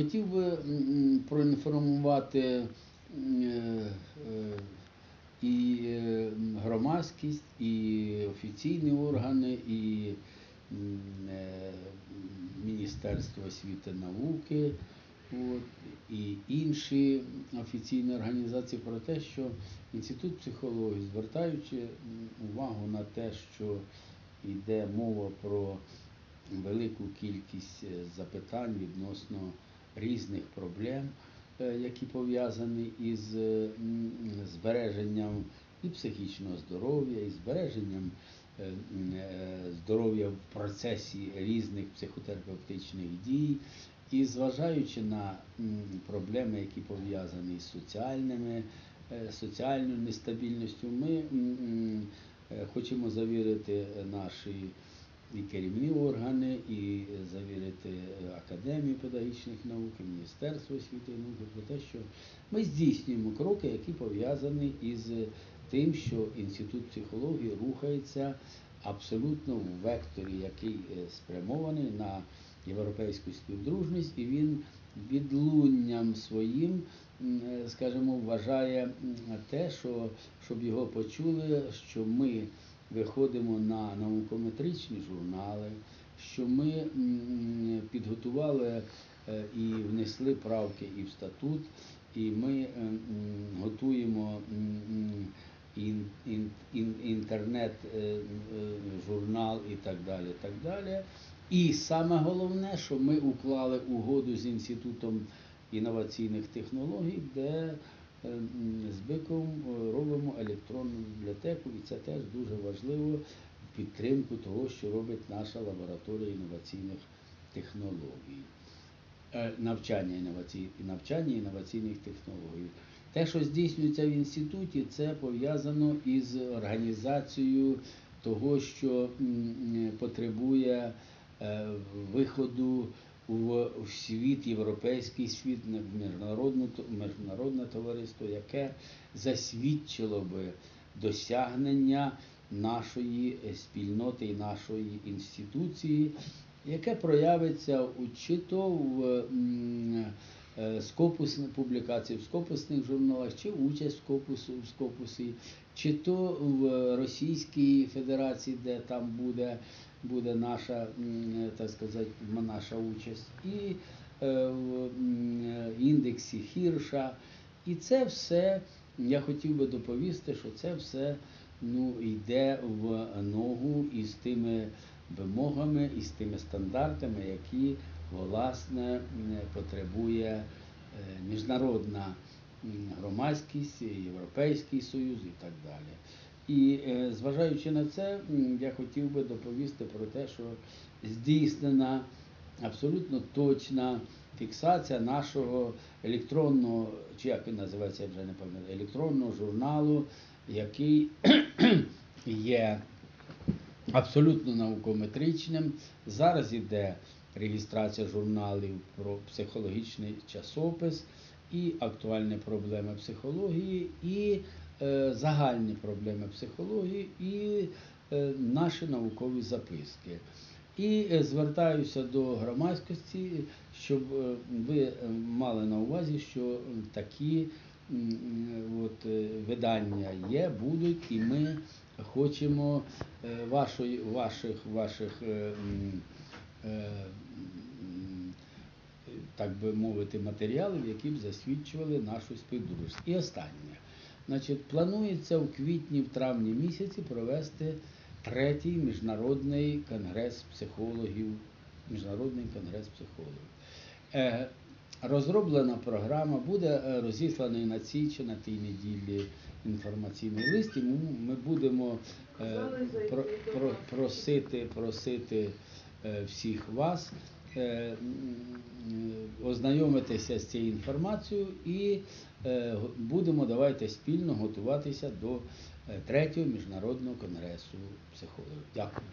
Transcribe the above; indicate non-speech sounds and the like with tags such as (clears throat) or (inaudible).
Хотів би проінформувати е, е, і е, громадськість, і офіційні органи, і Міністерство освіти і науки, і інші офіційні організації про те, що Інститут психології, звертаючи увагу на те, що йде мова про велику кількість запитань відносно різних проблем, е, які пов'язані із е, збереженням і психічного здоров'я, і збереженням е, здоров'я в процесі різних психотерапевтичних дій, і зважаючи на проблеми, які пов'язані з соціальними, соціальною нестабільністю, ми хочемо завірити наші і керівні органи, і завірити е, Академію педагогічних наук, і Міністерство освіти і науки про те, що ми здійснюємо кроки, які пов'язані із тим, що інститут психології рухається абсолютно в векторі, який е, спрямований на європейську співдружність, і він відлунням своїм, е, скажімо, вважає те, що щоб його почули, що ми виходимо на наукометричні журнали, що ми підготували е, і внесли правки і в статут, і ми е, готуємо інтернет-журнал і так далі. так далі. І саме головне, що ми уклали угоду з Інститутом інноваційних технологій, де е, з Биком е, робимо електронну бібліотеку, і це теж дуже важливо в підтримку того, що робить наша лабораторія інноваційних технологій. Е, Навчання інновацій, навчання інноваційних технологій. Те, що здійснюється в інституті, це пов'язано із організацією того, що потребує е, виходу в, світ, європейський світ, в міжнародну, міжнародне товариство, яке засвідчило би досягнення нашої спільноти і нашої інституції, яке проявиться у чи то в скопус публікації в скопусних журналах, чи участь в скопусу в скопусі, чи то в Російській Федерації, де там буде, буде наша, так сказати, наша участь, і е, в індексі Хірша. І це все, я хотів би доповісти, що це все ну, йде в ногу із тими вимогами і з тими стандартами, які власне потребує е, міжнародна громадськість, Європейський Союз і так далі. І е, зважаючи на це, я хотів би доповісти про те, що здійснена абсолютно точна фіксація нашого електронного, чи як він називається, я вже не пам'ятаю, електронного журналу, який (clears throat) є абсолютно наукометричним. Зараз іде реєстрація журналів про психологічний часопис і актуальні проблеми психології, і е, загальні проблеми психології, і е, наші наукові записки. І е, звертаюся до громадськості, щоб е, ви е, мали на увазі, що такі от, видання є, будуть, і ми хочемо вашої, ваших, ваших е, м, е, м, так би мовити, матеріалів, які б засвідчували нашу співдружність. І останнє. Значить, планується в квітні, в травні місяці провести третій міжнародний конгрес психологів, міжнародний конгрес психологів. Е, розроблена програма, буде е, розісланий на цій чи на тій неділі інформаційний лист, і ми, будемо е, про, про, просити, просити всіх вас ознайомитися з цією інформацією і е, будемо давайте спільно готуватися до е, третього міжнародного конгресу психологів. Дякую.